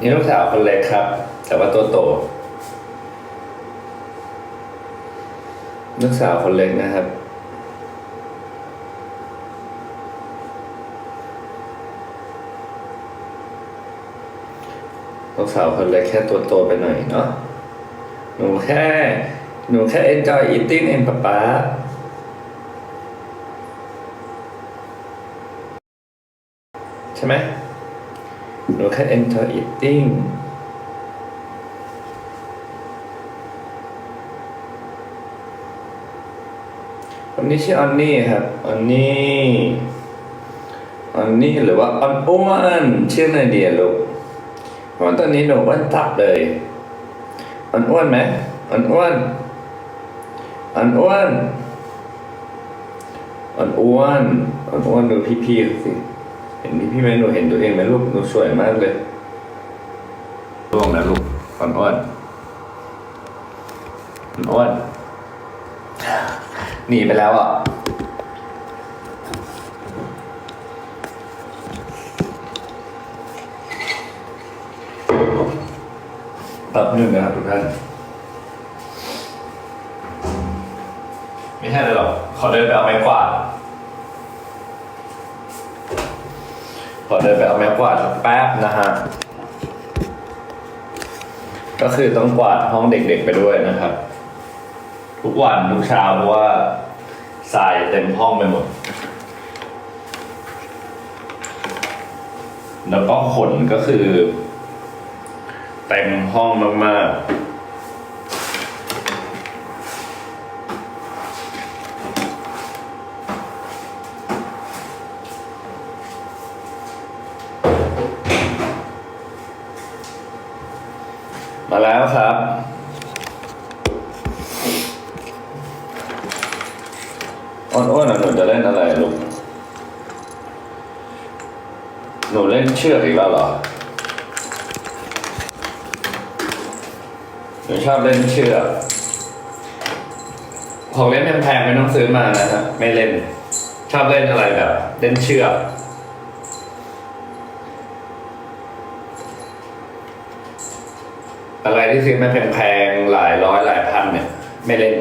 นี่ลูกสาวคนเล็กครับ แต่ว่าตัวโตลูกสาวคนเล็กนะครับ ลูกสาวคนเล็กแค่ตัวโตไปหน่อยเนาะ หนูแค่ หนูแค่ enjoy eating เองป๊าป๊าใช่ไหม หนูแค่ enjoy eating คนนี้ชื่อออนนี่ครับออนนี่ออนนี่หรือว่าออนอ้วนชื่ออะไรเดียลูกเพราะว่าตอนนี้หนูอ้วนตับเลยออนอ้วนไหมออนอ้วนออนอ้วนออนอ้วนออนอ้วนดูพี่ๆสิ เห็นพี่ๆไหมหนูเห็นตัวเองไหมลูกหนูสวยมากเลยร่วงนะลูกออนอ้วนออนอ้วนหนีไปแล้วอะแป๊บหนึ่งนะครับทุกท่าน ไม่ใช่เลยหรอกขอเดินไปเอาไม้กวาด ขอเดินไปเอาไม้กวาดแป๊บนะฮะ ก็คือต้องกวาดห้องเด็กๆไปด้วยนะครับ ทุกวันทุกเช้าเพราะว่าทรายเต็มห้องไปหมด แล้วก็ขนก็คือ เต็มห้องมากๆ มาแล้วครับ อ้นๆอะหนูจะเล่นอะไรลูก หนูเล่นเชือกอีกแล้วเหรอ หนูชอบเล่นเชือก ของเล่นแพงๆไม่ต้องซื้อมานะฮะไม่เล่น ชอบเล่นอะไรแบบ เล่นเชือกอะไรที่ซื้อมาแพงๆหลายร้อยหลายพันเนี่ย ไม่เล่น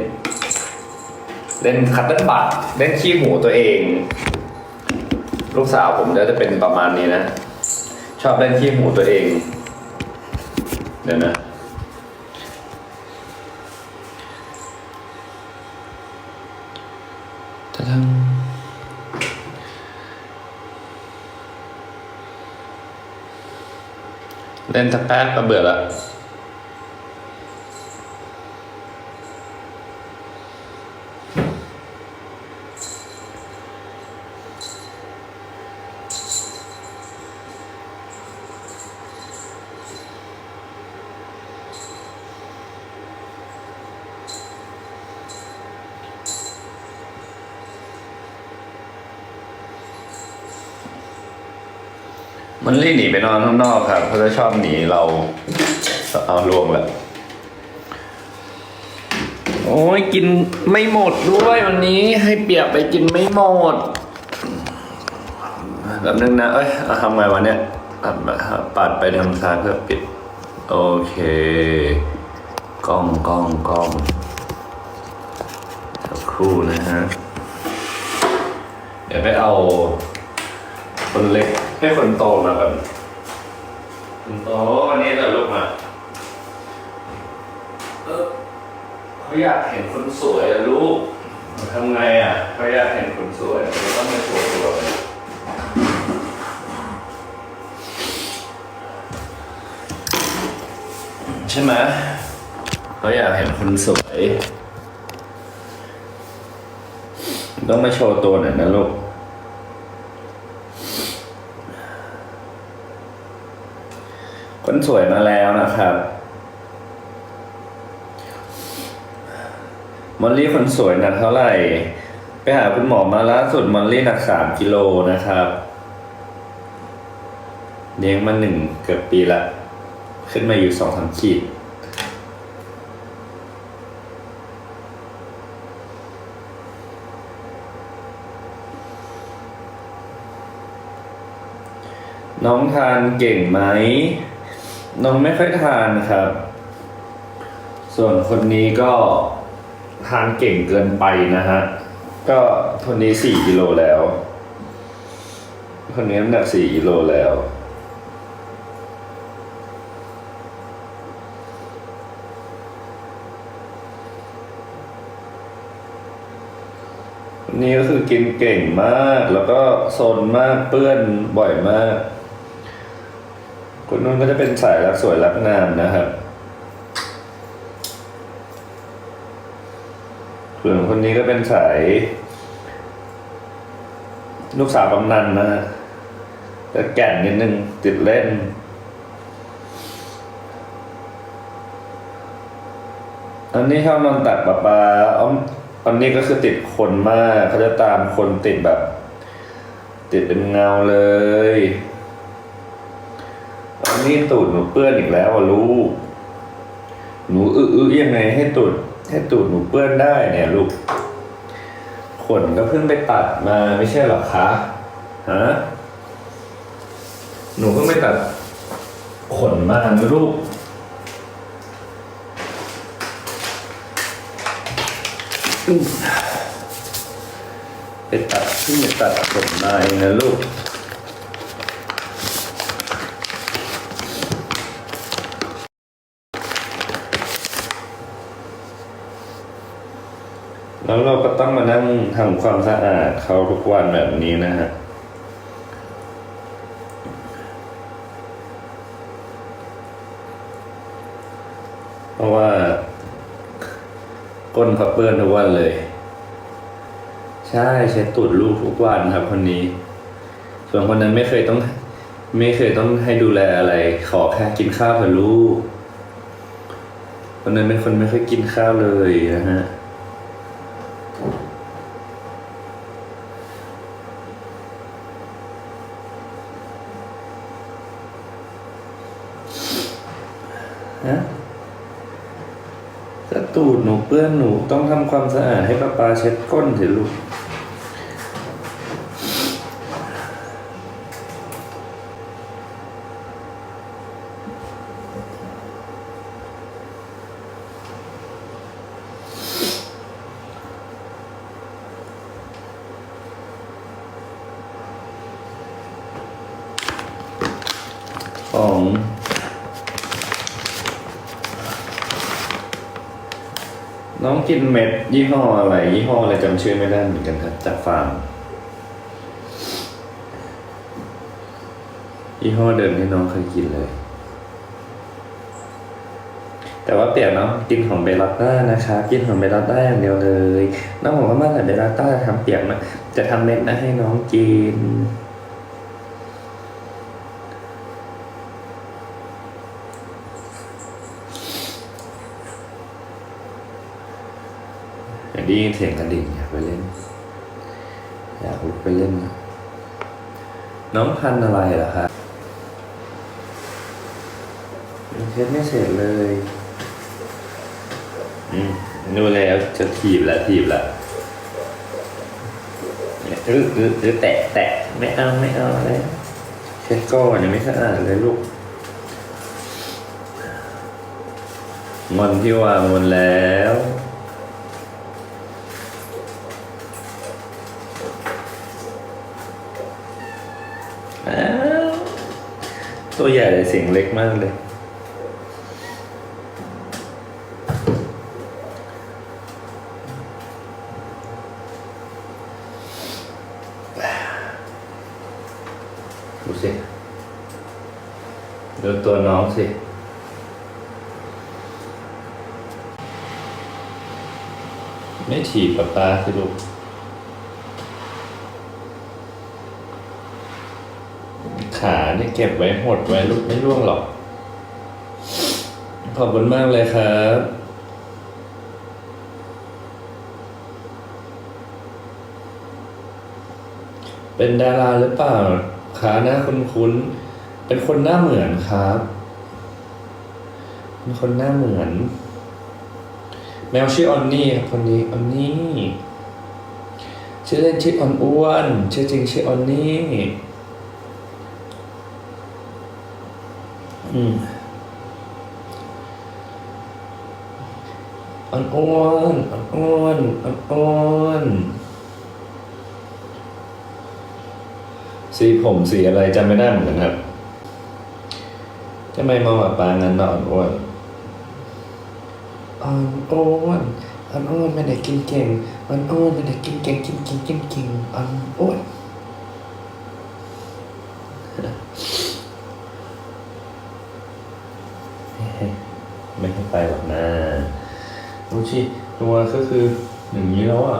เล่นคัตเติ้ลบัตเล่นขี้หมูตัวเอง ลูกสาวผมจะเป็นประมาณนี้นะ ชอบเล่นขี้หมูตัวเอง เดี๋ยวนะตะดังเล่นสักแป๊บก็เบื่อละ นอนข้างนอกครับเขาจะชอบหนีเราเอาลวงแหละโอ้ยกินไม่หมดด้วยวันนี้ให้เปียกไปกินไม่หมดแบบนึงนะ เอ้ยทำไงวะเนี่ยปัดมาปัดไปทางซ้ายเพื่อปิด โอเคกล้องกล้องกล้องสักครู่นะฮะ เดี๋ยวไปเอา คนเล็กให้คนโตมาแบบ คนโตวันนี้เราลูกมาเออเขาอยากเห็นคนสวยอะลูกทำไงอะเขาอยากเห็นคนสวยเราต้องมาโชว์ตัวกันใช่ไหมเขาอยากเห็นคนสวย ต้องมาโชว์ตัวหน่อยนะลูก คนสวยมาแล้วนะครับมอลลี่คนสวยหนักเท่าไหร่ ไปหาคุณหมอมาล่าสุดมอลลี่หนักสามกิโลนะครับเลี้ยงมาหนึ่งเกือบปีละ ขึ้นมาอยู่สองสามขีดน้องทานเก่งไหม น้องไม่ค่อยทานครับ ส่วนคนนี้ก็ทานเก่งเกินไปนะฮะ ก็คนนี้สี่กิโลแล้ว คนนี้น้ำหนักสี่กิโลแล้ว นี่ก็คือกินเก่งมากแล้วก็โซนมากเปื้อนบ่อยมาก คนนู้นก็จะเป็นสายรักสวยรักงามนะครับส่วนคนนี้ก็เป็นสาย ลูกสาวกำนันนะฮะแต่แก่นนิดนึงติดเล่นอันนี้ชอบนอนตักปลาปลาอันนี้ก็คือติดคนมากเขาจะตามคนติดแบบ ติดเป็นเงาเลย อันนี้ตูดหนูเปื้อนอีกแล้วอะลูก หนูอื้อยังไงให้ตูดให้ตูดหนูเปื้อนได้เนี่ยลูก ขนก็เพิ่งไปตัดมาไม่ใช่หรอคะฮะหนูเพิ่งไปตัด ขนมานะลูกไปตัดที่ไปตัดขนมาเองนะลูก แล้วเราก็ต้องมานั่งทำความสะอาดเขาทุกวันแบบนี้นะฮะเพราะว่าก้นเขาเปื้อนทุกวันเลย ใช่เช็ดตูดลูกทุกวันครับคนนี้ ส่วนคนนั้นไม่เคยต้อง ไม่เคยต้องให้ดูแลอะไร ขอแค่กินข้าวเถอะลูกคนนั้นเป็นคนไม่ค่อยกินข้าวเลยนะฮะ ฮะถ้าตูดหนูเปื้อนหนูต้องทำความสะอาดให้ป้าปาเช็ดก้นเถอะลูก ของินเม็ดยี่ห้ออะไร ยี่ห้ออะไรจำชื่อไม่ได้เหมือนกันครับ จากฟาร์มยี่ห้อเดิมที่น้องเคยกินเลย แต่ว่าเปลี่ยนเนาะกินของเบลลาต้านะคะกินของเบลลาต้าอย่างเดียวเลย น้องบอกว่าเมื่อไหร่เบลลาต้าจะทำเปียกนะจะทำเม็ดนะให้น้องกิน อยากได้ยินเสียงกระดิ่งอยากไปเล่น อยากลุกไปเล่น น้องพันอะไรเหรอครับยังเช็ดไม่เสร็จเลย อืมนูนแล้วจะถีบแล้วถีบแล้วเนี่ยอื้ออื้ออื้อแตะแตะไม่เอาไม่เอาเลยเช็ดก้อนยังไม่สะอาดเลยลูกงอนพี่วางงอนแล้ว อ้าว ตัวใหญ่เลยเสียงเล็กมากเลย ดูสิ ดูตัวน้องสิไม่ถีบปะปาสิลูก ขา เนี่ยเก็บไว้หดไว้ลูกไม่ร่วงหรอก ขอบคุณมากเลยครับเป็นดาราหรือเปล่าขาหน้าคุ้นๆเป็นคนหน้าเหมือนครับ เป็นคนหน้าเหมือน แมวชื่อออนนี่ครับคนนี้ออนนี่ ชื่อเล่นชื่อออนอ้วน ชื่อจริงชื่อออนนี่ อ่อนอ่อนอ่อนอ่อนอ่อนสีผมสีอะไรจำไม่ได้เหมือนกันครับทำไมมองแบบปานั้นอ่อนอ้วนอ่อนอ้วนอ่อนอ้วนเป็นด้กินเก่งอ่อนอ้วนไม่ได้กินเก่งกินกินกินกินอ่อนอ้วน ชิตัวก็คืออย่างนี้แล้วอะ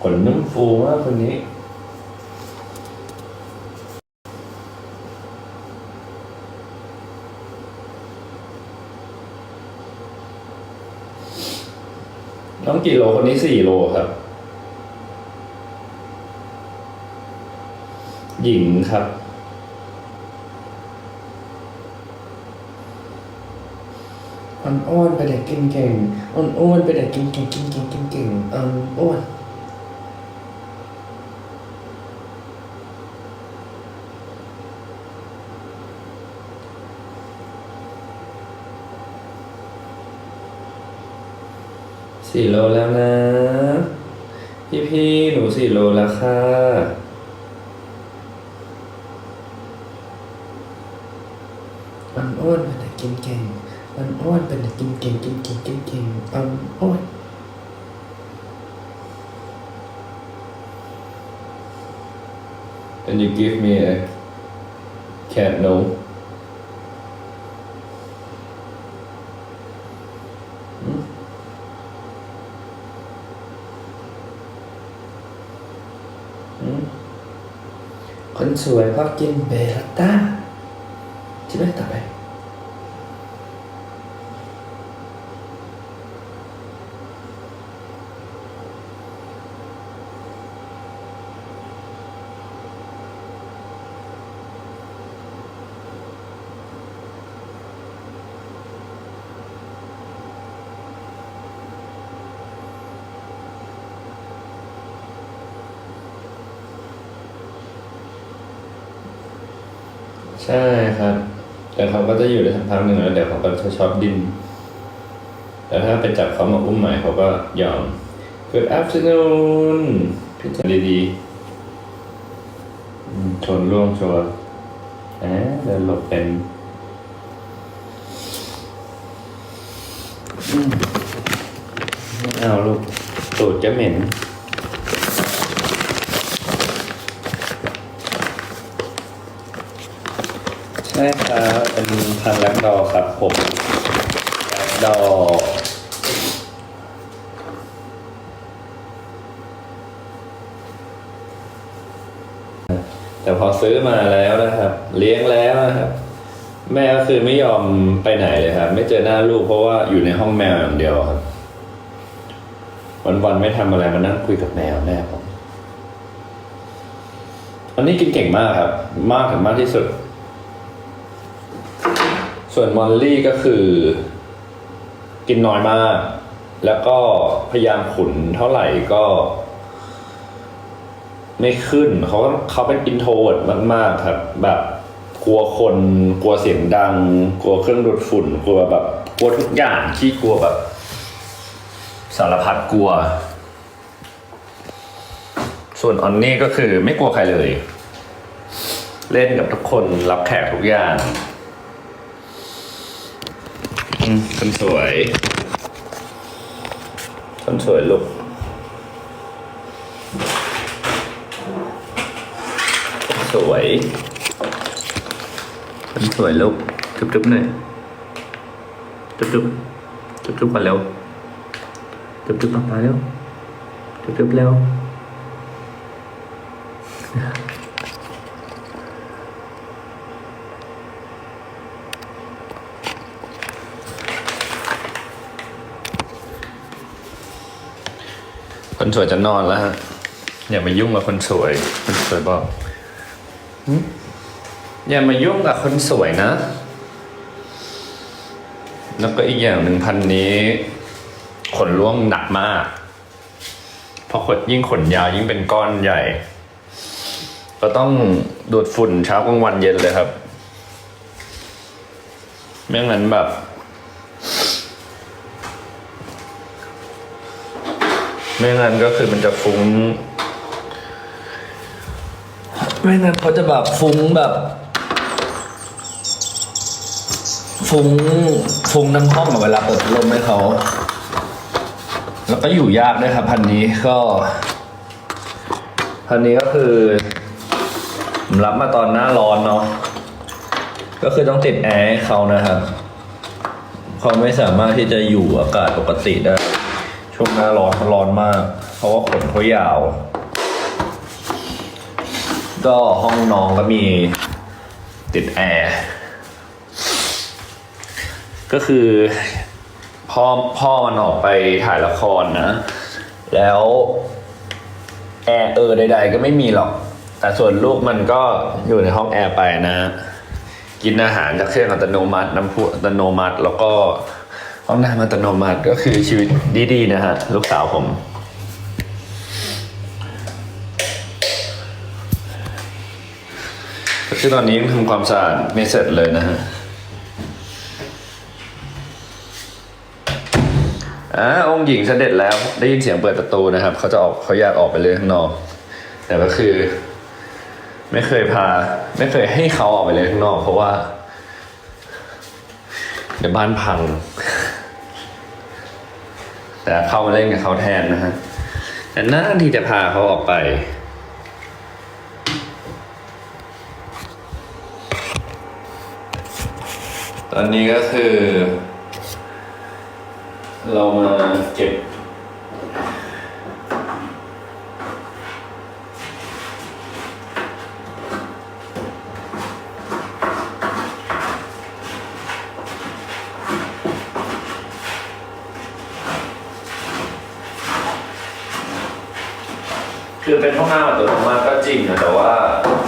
ขนน้ำฟูมากคนนี้น้องกี่โลคนนี้สี่โลครับ หญิงครับ อ่อนอ้วนเป็นเด็กกินเก่งอ่อนอ้วนเป็นเด็กกินเก่งกินเก่งกินเก่งอ่อนอ้วนสี่โลแล้วนะ พี่พี่หนูสี่โลแล้วค่ะอ่อนอ้วนเป็นเด็กกินเก่งอ่ อนอ้วนเป็นเด็กกินเก่งกินเก่งกินเก่งอ่อนอ้วน and you give me a cat no Hmm? อืมคนสวยพอกินเบลต้าใช่ไหมต่อไป ใช่ครับ แต่เขาก็ จะอยู่ได้สักพักหนึ่งแล้วเดี๋ยวเขาก็จะชอบดิ้นแต่ถ้าไปจับเขามาอุ้มใหม่เขาก็ยอม Good afternoon พี่จันดีๆชนล่วงชัวร์แหมเดินหลบเป็นอืมไม่เอาลูกตูดจะเหม็น ใช่ครับเป็นพันธุ์แลกดอครับผมแลกดอแต่พอซื้อมาแล้วนะครับ เลี้ยงแล้วนะครับ แม่ก็คือไม่ยอมไปไหนเลยครับ ไม่เจอหน้าลูกเพราะว่าอยู่ในห้องแมวอย่างเดียวครับ วันๆไม่ทำอะไรมานั่งคุยกับแมวแม่ผมอันนี้กินเก่งมากครับ มากถึงมากที่สุด ส่วนมอลลี่ก็คือ กินน้อยมาก แล้วก็พยายามขุนเท่าไหร่ก็ ไม่ขึ้นเขาก็เขาเป็นอินโทรเวิร์ดมาก ๆ ครับ แบบกลัวคนกลัวเสียงดัง กลัวเครื่องดูดฝุ่น กลัวแบบ กลัวทุกอย่างที่กลัวแบบ สารพัดกลัว ส่วนออนนี่ก็คือไม่กลัวใครเลย เล่นกับทุกคนรับแขกทุกอย่าง คนสวย คนสวยลูกคนสวย คนสวยลูกจุ๊บๆหน่อยจุ๊บๆจุ๊บๆก่อนเร็วจุ๊บๆป๊าป๊าเร็วจุ๊บๆเร็ว สวยจะนอนแล้วฮะอย่ามายุ่งกับคนสวยคนสวยบอกอย่ามายุ่งกับคนสวยนะ แล้วก็อีกอย่างหนึ่งพันนี้ ขนร่วงหนักมาก เพราะขนยิ่งขนยาวยิ่งเป็นก้อนใหญ่ ก็ต้องดูดฝุ่นเช้ากลางวันเย็นเลยครับไม่งั้นแบบ ไม่งั้นก็คือมันจะฟุ้ง ไม่งั้นเขาจะแบบฟุ้งแบบ ฟุ้งฟุ้งทั้งห้องอะเวลาเปิดพัดลมให้เขา แล้วก็อยู่ยากด้วยครับพันนี้ก็ พันนี้ก็คือผมรับมาตอนหน้าร้อนเนาะก็คือต้องติดแอร์ให้เขานะครับเขาไม่สามารถที่จะอยู่อากาศปกติได้ ช่วงหน้าร้อนเขาร้อนมาก เพราะว่าขนเขายาว ก็ห้องน้องก็มีติดแอร์ก็คือพ่อพ่อมันออกไปถ่ายละครนะ แล้วแอร์เออใด ๆ ก็ไม่มีหรอก แต่ส่วนลูกมันก็อยู่ในห้องแอร์ไปนะ กินอาหารจากเครื่องอัตโนมัติน้ำพุอัตโนมัติแล้วก็ ห้องน้ำอัตโนมัติก็คือชีวิตดีๆนะฮะ ลูกสาวผม ก็คือตอนนี้ยังทำความสะอาดไม่เสร็จเลยนะฮะอ่าองค์หญิงเสด็จแล้วได้ยินเสียงเปิดประตูนะครับ เขาจะออกเขาอยากออกไปเลยข้างนอก แต่ก็คือ ไม่เคยพา ไม่เคยให้เขาออกไปเลยข้างนอก เพราะว่า เดี๋ยวบ้านพัง แต่เข้ามาเล่นกับเขาแทนนะฮะแต่น่าที่จะพาเขาออกไป ตอนนี้ก็คือ เรามาเก็บ คือเป็นห้องน้ำอัตโนมัติก็จริงนะแต่ว่า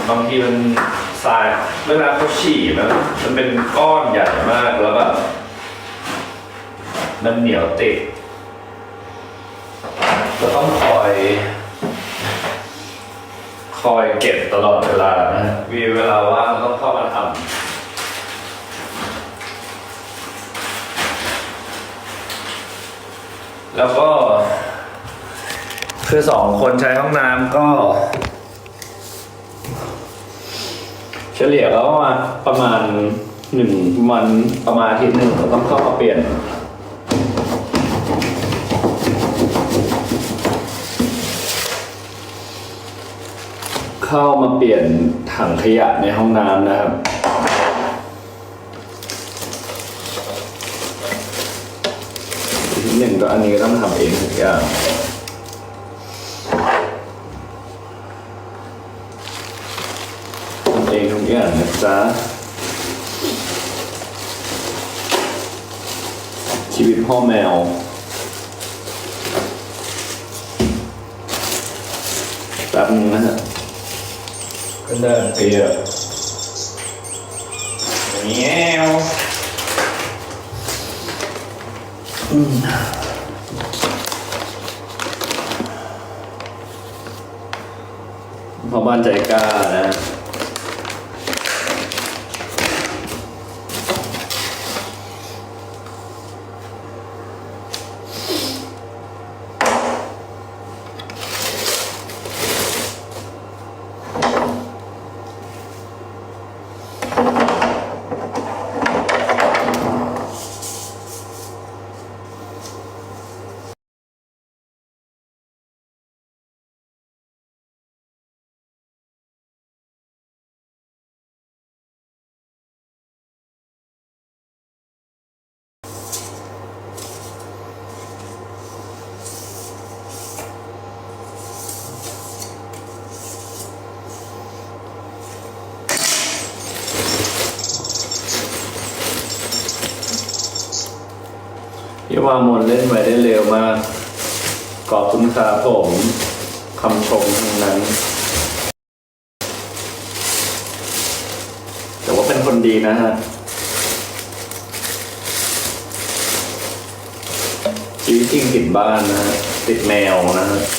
บางทีมันทรายเวลาเขาฉี่มันมันเป็นก้อนใหญ่มากแล้วแบบมันเหนียวติดเราต้องคอย คอยเก็บตลอดเวลานะมีเวลาว่างต้องเข้ามาทำแล้วก็ คือสองคนใช้ห้องน้ำก็ เฉลี่ยแล้วประมาณประมาณหนึ่งวันประมาณอาทิตย์หนึ่งเราต้องเข้ามาเปลี่ยน เข้ามาเปลี่ยนถังขยะในห้องน้ำนะครับอาทิตย์หนึ่งก็อันนี้ก็ต้องทำเองทุกอย่าง ทำเองทุก อย่างนะจ๊ะชีวิตพ่อแมว แป๊บนึงนะฮะก็เดินเปียกแมวอืมพ่อบ้านใจกล้านะ พี่วามนเล่นไว้ได้เร็วมากขอบคุณครับผมคำชมทั้งนั้น แต่ว่าเป็นคนดีนะฮะชีวิตจริงติดบ้านนะฮะติดแมวนะฮะ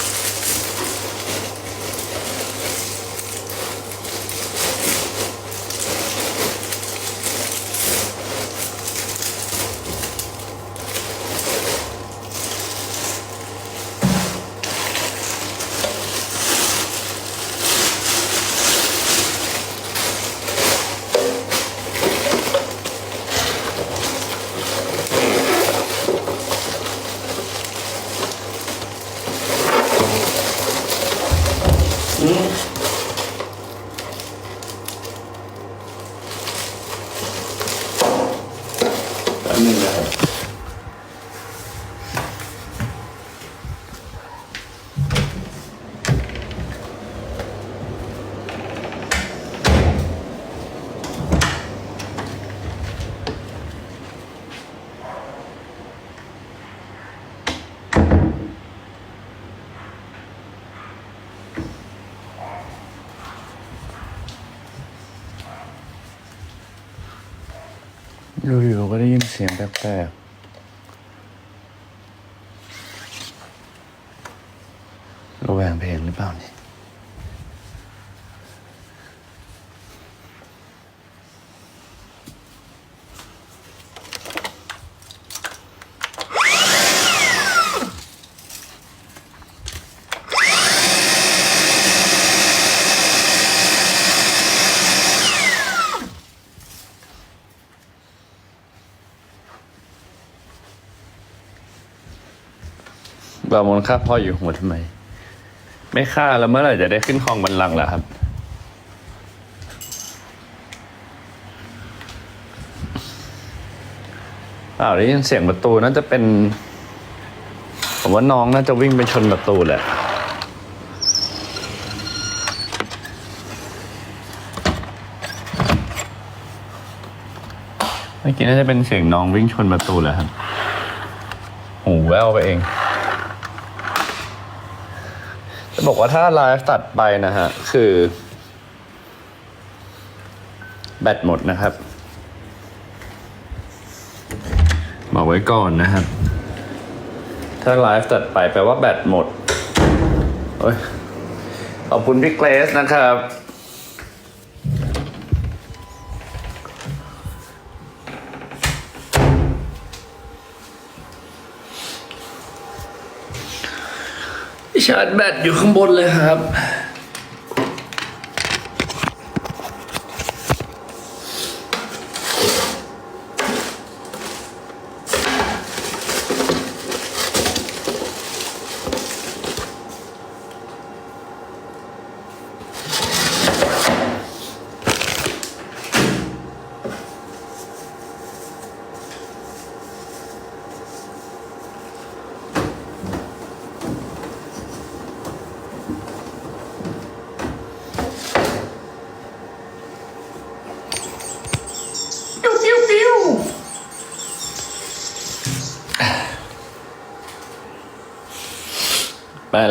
ได้ยินเสียงแปลกๆระแวงเพลงหรือเปล่าเนี่ย บามนฆ่าพ่ออยู่หัวทำไม ไม่ฆ่าแล้วเมื่อไหร่จะได้ขึ้นครองบัลลังก์ล่ะครับ อ้าวได้ยินเสียงประตูน่าจะเป็น ผมว่าน้องน่าจะวิ่งไปชนประตูแหละเมื่อกี้น่าจะเป็นเสียงน้องวิ่งชนประตูแหละครับ หูแววไปเอง จะ บอกว่าถ้าไลฟ์ตัดไปนะฮะ คือ แบตหมดนะครับบอกไว้ก่อนนะครับ ถ้าไลฟ์ตัดไปแปลว่าแบตหมด โอ้ยขอบคุณพี่เกรสนะครับ ชาร์จแบตอยู่ข้างบนเลยครับ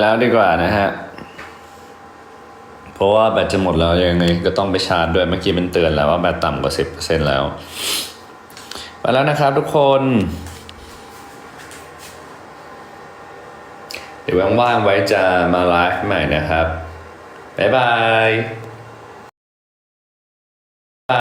แล้วดีกว่านะฮะ เพราะว่าแบตจะหมดแล้วยังไงก็ต้องไปชาร์จด้วยเมื่อกี้มันเตือนแล้วว่าแบตต่ำกว่าสิบเปอร์เซ็นแล้ว ไปแล้วนะครับทุกคน เดี๋ยวว่างๆไว้จะมาไลฟ์ใหม่นะครับ บ๊ายบาย